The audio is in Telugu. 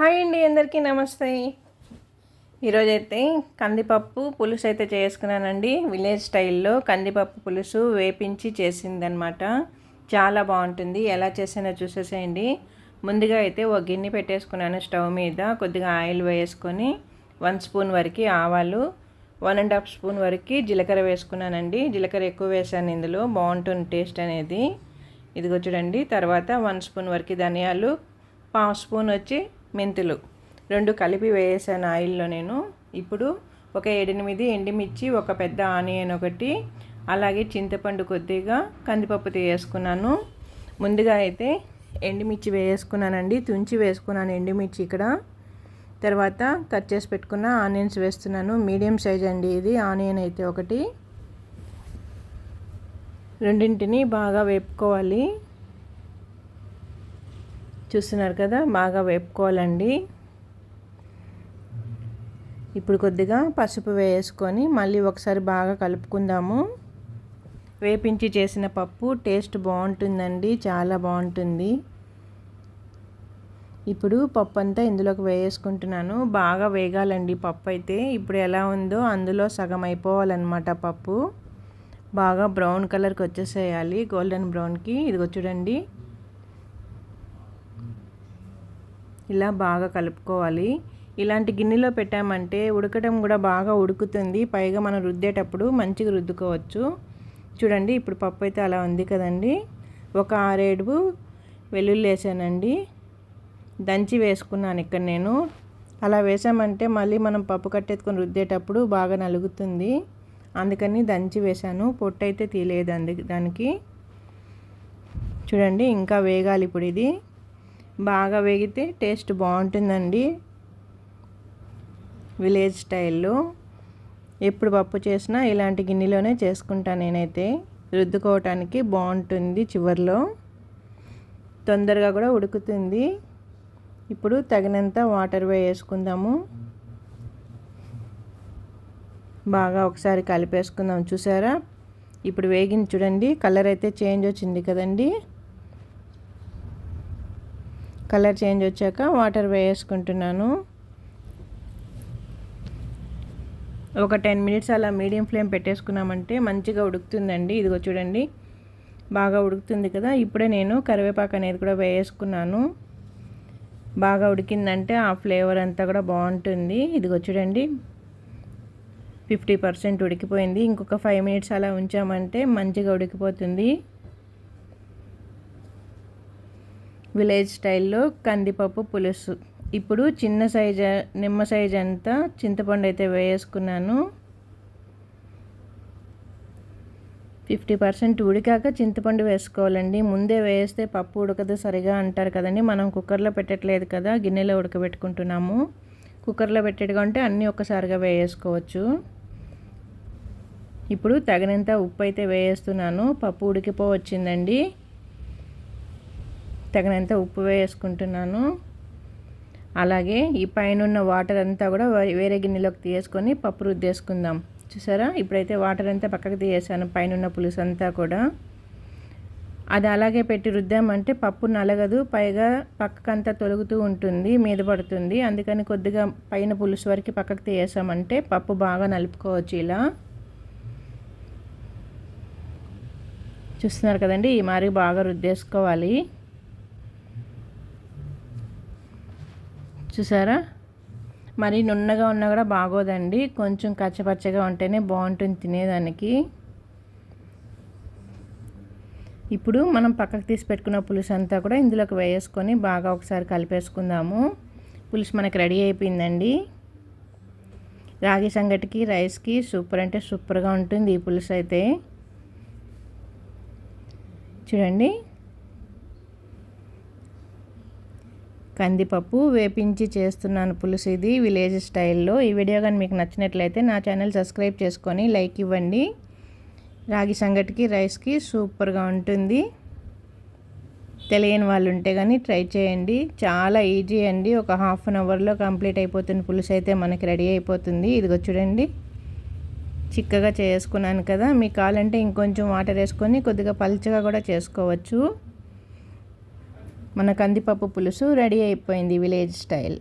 హాయ్ అండి అందరికీ నమస్తే. ఈరోజైతే కందిపప్పు పులుసు అయితే చేసుకున్నానండి. విలేజ్ స్టైల్లో కందిపప్పు పులుసు వేపించి చేసిందనమాట చాలా బాగుంటుంది. ఎలా చేసానో చూసేసేయండి. ముందుగా అయితే ఒక గిన్నె పెట్టేసుకున్నాను స్టవ్ మీద. కొద్దిగా ఆయిల్ వేసుకొని వన్ స్పూన్ వరకు ఆవాలు వన్ అండ్ హాఫ్ స్పూన్ వరకు జీలకర్ర వేసుకున్నానండి. జీలకర్ర ఎక్కువ వేసాను ఇందులో. బాగుంటుంది టేస్ట్ అనేది. ఇదిగో చూడండి. తర్వాత వన్ స్పూన్ వరకు ధనియాలు పావు స్పూన్ వచ్చి మెంతులు. రెండు కలిపి వేసాను ఆయిల్లో నేను. ఇప్పుడు ఒక ఏడెనిమిది ఎండిమిర్చి ఒక పెద్ద ఆనియన్ ఒకటి అలాగే చింతపండు కొద్దిగా కందిపప్పు వేసుకున్నాను ముందుగా అయితే ఎండుమిర్చి వేసుకున్నానండి తుంచి వేసుకున్నాను ఎండుమిర్చి ఇక్కడ. తర్వాత కట్ చేసి పెట్టుకున్న ఆనియన్స్ వేస్తున్నాను. మీడియం సైజ్ అండి ఇది. ఆనియన్ అయితే ఒకటి. రెండింటిని బాగా వేపుకోవాలి. చూస్తున్నారు కదా బాగా వేపుకోవాలండి. ఇప్పుడు కొద్దిగా పసుపు వేసుకొని మళ్ళీ ఒకసారి బాగా కలుపుకుందాము. వేపించి చేసిన పప్పు టేస్ట్ బాగుంటుందండి చాలా బాగుంటుంది. ఇప్పుడు పప్పు అంతా ఇందులోకి వేసుకుంటున్నాను. బాగా వేగాలండి పప్పు అయితే. ఇప్పుడు ఎలా ఉందో అందులో సగం అయిపోవాలన్నమాట పప్పు. బాగా బ్రౌన్ కలర్కి వచ్చేసేయాలి. గోల్డెన్ బ్రౌన్కి. ఇదిగో చూడండి. ఇలా బాగా కలుపుకోవాలి. ఇలాంటి గిన్నెలో పెట్టామంటే ఉడకడం కూడా బాగా ఉడుకుతుంది. పైగా మనం రుద్దేటప్పుడు మంచిగా రుద్దుకోవచ్చు. చూడండి ఇప్పుడు పప్పు అయితే అలా ఉంది కదండి. ఒక ఆరేడు వెల్లుల్లి వేసానండి. దంచి వేసుకున్నాను ఇక్కడ నేను. అలా వేసామంటే మళ్ళీ మనం పప్పు కట్టెత్తుకొని రుద్దేటప్పుడు బాగా నలుగుతుంది. అందుకని దంచి వేశాను. పొట్టు అయితే తీయలేదు అంది దానికి. చూడండి ఇంకా వేగాలి ఇప్పుడు ఇది. బాగా వేగితే టేస్ట్ బాగుంటుందండి. విలేజ్ స్టైల్లో ఎప్పుడు పప్పు చేసినా ఇలాంటి గిన్నెలోనే చేసుకుంటాను నేనైతే. రుద్దుకోవటానికి బాగుంటుంది చివరిలో. తొందరగా కూడా ఉడుకుతుంది. ఇప్పుడు తగినంత వాటర్ వేసుకుందాము బాగా ఒకసారి కలిపేసుకుందాం చూసారా? ఇప్పుడు వేగింది చూడండి కలర్ అయితే చేంజ్ వచ్చింది కదండీ. కలర్ చేంజ్ వచ్చాక వాటర్ వేసుకుంటున్నాను ఒక టెన్ మినిట్స్ అలా మీడియం ఫ్లేమ్ పెట్టేసుకున్నామంటే మంచిగా ఉడుకుతుందండి. ఇదిగో చూడండి బాగా ఉడుకుతుంది కదా. ఇప్పుడే నేను కరివేపాకు అనేది కూడా వేసుకున్నాను బాగా ఉడికిందంటే ఆ ఫ్లేవర్ అంతా కూడా బాగుంటుంది. ఇదిగో చూడండి ఫిఫ్టీ పర్సెంట్ ఉడికిపోయింది. ఇంకొక ఫైవ్ మినిట్స్ అలా ఉంచామంటే మంచిగా ఉడికిపోతుంది. విలేజ్ స్టైల్లో కందిపప్పు పులుసు. ఇప్పుడు చిన్న సైజు నిమ్మ సైజ్ అంతా చింతపండు అయితే వేసుకున్నాను. ఫిఫ్టీ పర్సెంట్ ఉడికాక చింతపండు వేసుకోవాలండి. ముందే వేస్తే పప్పు ఉడకదు సరిగా అంటారు కదండి. మనం కుక్కర్లో పెట్టట్లేదు కదా గిన్నెలో ఉడకబెట్టుకుంటున్నాము. కుక్కర్లో పెట్టేట్టుగా ఉంటే అన్నీ ఒక్కసారిగా వేసుకోవచ్చు ఇప్పుడు తగినంత ఉప్పు అయితే వేస్తున్నాను. పప్పు ఉడికిపోవచ్చిందండి. తగినంత ఉప్పు వేసుకుంటున్నాను. అలాగే ఈ పైన ఉన్న వాటర్ అంతా కూడా వేరే గిన్నెలోకి తీసుకొని పప్పు రుద్దేసుకుందాం. చూసారా? ఇప్పుడైతే వాటర్ అంతా పక్కకు తీసేసాను పైన ఉన్న పులుసు అంతా కూడా. అది అలాగే పెట్టి రుద్దామంటే పప్పు నలగదు పైగా పక్కకంతా తొలుగుతూ ఉంటుంది మీద పడుతుంది. అందుకని కొద్దిగా పైన పులుసు వరకు పక్కకు తీసామంటే పప్పు బాగా నలుపుకోవచ్చు ఇలా. చూస్తున్నారు కదండి? ఈ మారి బాగా రుద్దేసుకోవాలి. చూసారా? మరి నున్నగా ఉన్నా కూడా బాగోదండి. కొంచెం కచ్చపచ్చగా ఉంటేనే బాగుంటుంది తినేదానికి. ఇప్పుడు మనం పక్కకు తీసి పెట్టుకున్న పులుసు అంతా కూడా ఇందులోకి వేసుకొని బాగా ఒకసారి కలిపేసుకుందాము. పులుసు మనకి రెడీ అయిపోయిందండి. రాగి సంగటికి రైస్కి సూపర్ అంటే సూపర్గా ఉంటుంది ఈ పులుసు అయితే చూడండి. కందిపప్పు వేపించి చేస్తున్నాను పులుసు ఇది విలేజ్ స్టైల్లో. ఈ వీడియో కానీ మీకు నచ్చినట్లయితే నా ఛానల్ సబ్స్క్రైబ్ చేసుకొని లైక్ ఇవ్వండి. రాగి సంగటికి రైస్కి సూపర్గా ఉంటుంది. తెలియని వాళ్ళు ఉంటే కానీ ట్రై చేయండి. చాలా ఈజీ అండి. ఒక హాఫ్ అన్ అవర్లో కంప్లీట్ అయిపోతుంది పులుసు అయితే మనకి రెడీ అయిపోతుంది. ఇదిగో చూడండి. చిక్కగా చేసుకున్నాను కదా. మీకు కావాలంటే ఇంకొంచెం వాటర్ వేసుకొని కొద్దిగా పల్చగా కూడా చేసుకోవచ్చు. మన కందిపప్పు పులుసు రెడీ అయిపోయింది విలేజ్ స్టైల్.